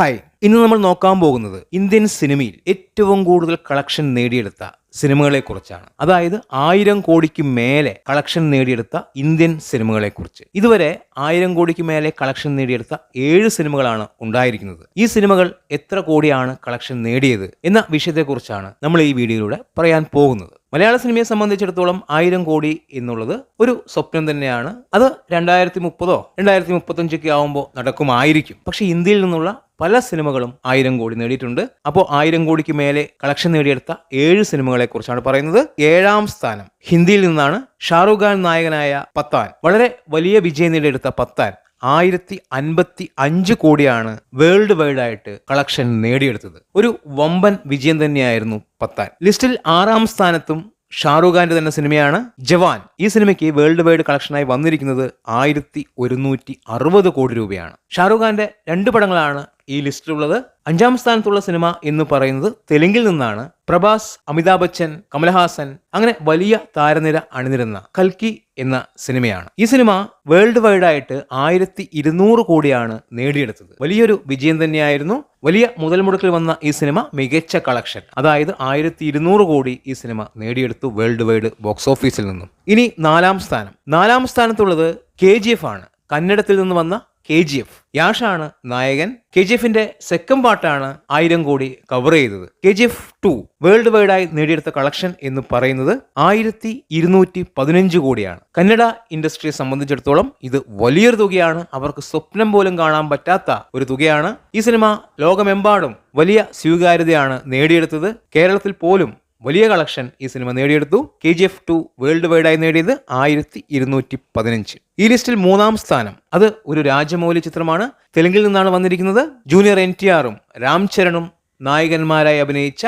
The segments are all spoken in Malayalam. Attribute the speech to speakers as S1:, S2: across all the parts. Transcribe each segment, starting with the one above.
S1: ഹായ് ഇന്ന് നമ്മൾ നോക്കാൻ പോകുന്നത് ഇന്ത്യൻ സിനിമയിൽ ഏറ്റവും കൂടുതൽ കളക്ഷൻ നേടിയെടുത്ത സിനിമകളെ കുറിച്ചാണ് അതായത് ആയിരം കോടിക്ക് മേലെ കളക്ഷൻ നേടിയെടുത്ത ഇന്ത്യൻ സിനിമകളെ കുറിച്ച് ഇതുവരെ ആയിരം കോടിക്ക് മേലെ കളക്ഷൻ നേടിയെടുത്ത ഏഴ് സിനിമകളാണ് ഉണ്ടായിരിക്കുന്നത്. ഈ സിനിമകൾ എത്ര കോടിയാണ് കളക്ഷൻ നേടിയത് എന്ന വിഷയത്തെക്കുറിച്ചാണ് നമ്മൾ ഈ വീഡിയോയിലൂടെ പറയാൻ പോകുന്നത്. മലയാള സിനിമയെ സംബന്ധിച്ചിടത്തോളം ആയിരം കോടി എന്നുള്ളത് ഒരു സ്വപ്നം തന്നെയാണ്. അത് രണ്ടായിരത്തി മുപ്പതോ രണ്ടായിരത്തി മുപ്പത്തഞ്ചൊക്കെ ആവുമ്പോൾ നടക്കുമായിരിക്കും. പക്ഷേ ഇന്ത്യയിൽ നിന്നുള്ള പല സിനിമകളും ആയിരം കോടി നേടിയിട്ടുണ്ട്. അപ്പോൾ ആയിരം കോടിക്ക് മേലെ കളക്ഷൻ നേടിയെടുത്ത ഏഴ് സിനിമകളെ കുറിച്ചാണ് പറയുന്നത്. ഏഴാം സ്ഥാനം. ഹിന്ദിയിൽ നിന്നാണ് ഷാറുഖ് ഖാൻ നായകനായ പത്താൻ. വളരെ വലിയ വിജയം നേടിയെടുത്ത പത്താൻ ആയിരത്തി അൻപത്തി അഞ്ച് കോടിയാണ് വേൾഡ് വൈഡ് ആയിട്ട് കളക്ഷൻ നേടിയെടുത്തത്. ഒരു വമ്പൻ വിജയം തന്നെയായിരുന്നു പത്താൻ. ലിസ്റ്റിൽ ആറാം സ്ഥാനത്തും ഷാറുഖ് ഖാന്റെ തന്നെ സിനിമയാണ് ജവാൻ. ഈ സിനിമയ്ക്ക് വേൾഡ് വൈഡ് കളക്ഷനായി വന്നിരിക്കുന്നത് ആയിരത്തി ഒരുന്നൂറ്റി അറുപത് കോടി രൂപയാണ്. ഷാറുഖ് ഖാന്റെ രണ്ട് പടങ്ങളാണ് ഈ ലിസ്റ്റിലുള്ളത് അഞ്ചാം സ്ഥാനത്തുള്ള സിനിമ എന്ന് പറയുന്നത് തെലുങ്കിൽ നിന്നാണ്. പ്രഭാസ് അമിതാഭ് ബച്ചൻ കമൽഹാസൻ അങ്ങനെ വലിയ താരനിര അണിനിരുന്ന കൽക്കി എന്ന സിനിമയാണ്. ഈ സിനിമ വേൾഡ് വൈഡ് ആയിട്ട് ആയിരത്തി ഇരുന്നൂറ് കോടിയാണ് നേടിയെടുത്തത്. വലിയൊരു വിജയം തന്നെയായിരുന്നു. വലിയ മുതൽ മുടക്കിൽ വന്ന ഈ സിനിമ മികച്ച കളക്ഷൻ. അതായത് ആയിരത്തി ഇരുന്നൂറ് കോടി ഈ സിനിമ നേടിയെടുത്തു വേൾഡ് വൈഡ് ബോക്സ് ഓഫീസിൽ നിന്നും. ഇനി നാലാം സ്ഥാനം. നാലാം സ്ഥാനത്തുള്ളത് കെ ജി എഫ് ആണ്. കന്നഡത്തിൽ നിന്ന് വന്ന കെ ജി എഫ്. യാഷാണ് നായകൻ. കെ ജി എഫിന്റെ സെക്കൻഡ് പാർട്ടാണ് ആയിരം കോടി കവർ ചെയ്തത്. K G F two world വൈഡായി നേടിയെടുത്ത കളക്ഷൻ എന്ന് പറയുന്നത് ആയിരത്തി ഇരുന്നൂറ്റി പതിനഞ്ച് കോടിയാണ്. കന്നഡ ഇൻഡസ്ട്രിയെ സംബന്ധിച്ചിടത്തോളം ഇത് വലിയൊരു തുകയാണ്. അവർക്ക് സ്വപ്നം പോലും കാണാൻ പറ്റാത്ത ഒരു തുകയാണ്. ഈ സിനിമ ലോകമെമ്പാടും വലിയ സ്വീകാര്യതയാണ് നേടിയെടുത്തത്. കേരളത്തിൽ പോലും വലിയ കളക്ഷൻ ഈ സിനിമ നേടിയെടുത്തു. K G F two world വൈഡായി നേടിയത് ആയിരത്തി ഇരുന്നൂറ്റി പതിനഞ്ച് ഈ ലിസ്റ്റിൽ മൂന്നാം സ്ഥാനം. അത് ഒരു രാജമൗലി ചിത്രമാണ്. തെലുങ്കിൽ നിന്നാണ് വന്നിരിക്കുന്നത്. ജൂനിയർ എൻ ടി ആറും രാം ചരണും നായകന്മാരായി അഭിനയിച്ച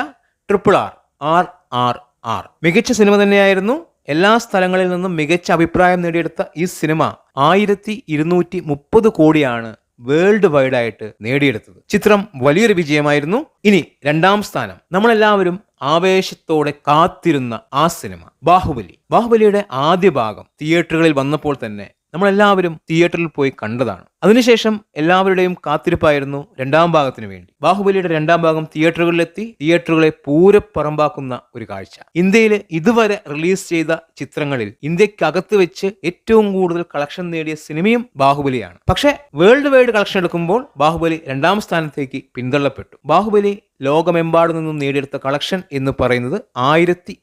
S1: triple R R R R. മികച്ച സിനിമ തന്നെയായിരുന്നു. എല്ലാ സ്ഥലങ്ങളിൽ നിന്നും മികച്ച അഭിപ്രായം നേടിയെടുത്ത ഈ സിനിമ ആയിരത്തി ഇരുന്നൂറ്റി മുപ്പത് കോടിയാണ് വേൾഡ് വൈഡായിട്ട് നേടിയെടുത്തത്. ചിത്രം വലിയൊരു വിജയമായിരുന്നു. ഇനി രണ്ടാം സ്ഥാനം. നമ്മളെല്ലാവരും ആവേശത്തോടെ കാത്തിരുന്ന ആ സിനിമ ബാഹുബലി. ബാഹുബലിയുടെ ആദ്യ ഭാഗം തിയേറ്ററുകളിൽ വന്നപ്പോൾ തന്നെ നമ്മളെല്ലാവരും തിയേറ്ററിൽ പോയി കണ്ടതാണ്. അതിനുശേഷം എല്ലാവരുടെയും കാത്തിരിപ്പായിരുന്നു രണ്ടാം ഭാഗത്തിന് വേണ്ടി. ബാഹുബലിയുടെ രണ്ടാം ഭാഗം തിയേറ്ററുകളിലെത്തി തിയേറ്ററുകളെ പൂരപ്പറമ്പാക്കുന്ന ഒരു കാഴ്ച. ഇന്ത്യയിൽ ഇതുവരെ റിലീസ് ചെയ്ത ചിത്രങ്ങളിൽ ഇന്ത്യക്കകത്ത് വെച്ച് ഏറ്റവും കൂടുതൽ കളക്ഷൻ നേടിയ സിനിമയും ബാഹുബലിയാണ്. പക്ഷേ വേൾഡ് വൈഡ് കളക്ഷൻ എടുക്കുമ്പോൾ ബാഹുബലി രണ്ടാം സ്ഥാനത്തേക്ക് പിന്തള്ളപ്പെട്ടു. ബാഹുബലി ലോകമെമ്പാടു നിന്നും നേടിയെടുത്ത കളക്ഷൻ എന്ന് പറയുന്നത് ആയിരത്തി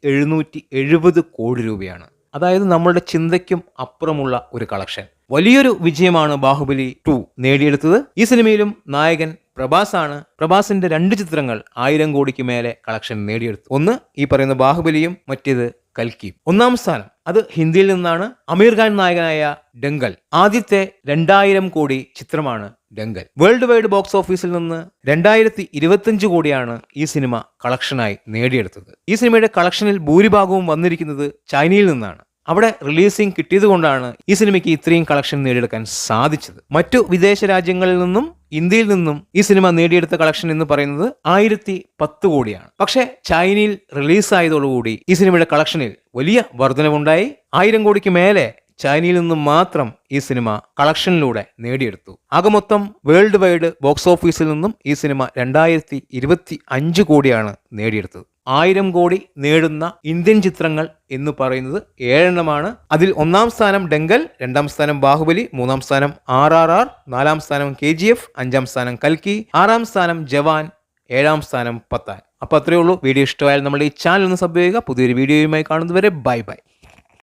S1: കോടി രൂപയാണ്. അതായത് നമ്മളുടെ ചിന്തയ്ക്കും അപ്പുറമുള്ള ഒരു കളക്ഷൻ വലിയൊരു വിജയമാണ് ബാഹുബലി ടു നേടിയെടുത്തത്. ഈ സിനിമയിലും നായകൻ പ്രഭാസ് ആണ് പ്രഭാസിന്റെ രണ്ട് ചിത്രങ്ങൾ ആയിരം കോടിക്ക് മേലെ കളക്ഷൻ നേടിയെടുത്തു. ഒന്ന് ഈ പറയുന്ന ബാഹുബലിയും മറ്റേത് കൽക്കിയും ഒന്നാം സ്ഥാനം അത് ഹിന്ദിയിൽ നിന്നാണ്. അമീർ ഖാൻ നായകനായ ഡെങ്കൽ. ആദ്യത്തെ രണ്ടായിരം കോടി ചിത്രമാണ് ഡെങ്കൽ വേൾഡ് വൈഡ് ബോക്സ് ഓഫീസിൽ നിന്ന് രണ്ടായിരത്തി ഇരുപത്തിയഞ്ച് കോടിയാണ് ഈ സിനിമ കളക്ഷനായി നേടിയെടുത്തത്. ഈ സിനിമയുടെ കളക്ഷനിൽ ഭൂരിഭാഗവും വന്നിരിക്കുന്നത് ചൈനയിൽ നിന്നാണ്. അവിടെ റിലീസിംഗ് കിട്ടിയതുകൊണ്ടാണ് ഈ സിനിമയ്ക്ക് ഇത്രയും കളക്ഷൻ നേടിയെടുക്കാൻ സാധിച്ചത്. മറ്റു വിദേശ രാജ്യങ്ങളിൽ നിന്നും ഇന്ത്യയിൽ നിന്നും ഈ സിനിമ നേടിയെടുത്ത കളക്ഷൻ എന്ന് പറയുന്നത് ആയിരത്തി പത്ത് കോടിയാണ്. പക്ഷേ ചൈനയിൽ റിലീസായതോടുകൂടി ഈ സിനിമയുടെ കളക്ഷനിൽ വലിയ വർധനവുണ്ടായി. ആയിരം കോടിക്ക് മേലെ ചൈനയിൽ നിന്ന് മാത്രം ഈ സിനിമ കളക്ഷനിലൂടെ നേടിയെടുത്തു. ആകെ മൊത്തം വേൾഡ് വൈഡ് ബോക്സ് ഓഫീസിൽ നിന്നും ഈ സിനിമ രണ്ടായിരത്തി ഇരുപത്തി അഞ്ച് കോടിയാണ് നേടിയെടുത്തത്. ആയിരം കോടി നേടുന്ന ഇന്ത്യൻ ചിത്രങ്ങൾ എന്ന് പറയുന്നത് ഏഴെണ്ണമാണ്. അതിൽ ഒന്നാം സ്ഥാനം ഡെങ്കൽ രണ്ടാം സ്ഥാനം ബാഹുബലി മൂന്നാം സ്ഥാനം ആർ ആർ ആർ നാലാം സ്ഥാനം കെ ജി എഫ് അഞ്ചാം സ്ഥാനം കൽക്കി ആറാം സ്ഥാനം ജവാൻ ഏഴാം സ്ഥാനം പത്താൻ. അപ്പോൾ അത്രയേ ഉള്ളൂ. വീഡിയോ ഇഷ്ടമായാലും നമ്മുടെ ഈ ചാനൽ ഒന്ന് സബ് ചെയ്യുക. പുതിയൊരു വീഡിയോയുമായി കാണുന്നതുവരെ ബൈ ബൈ.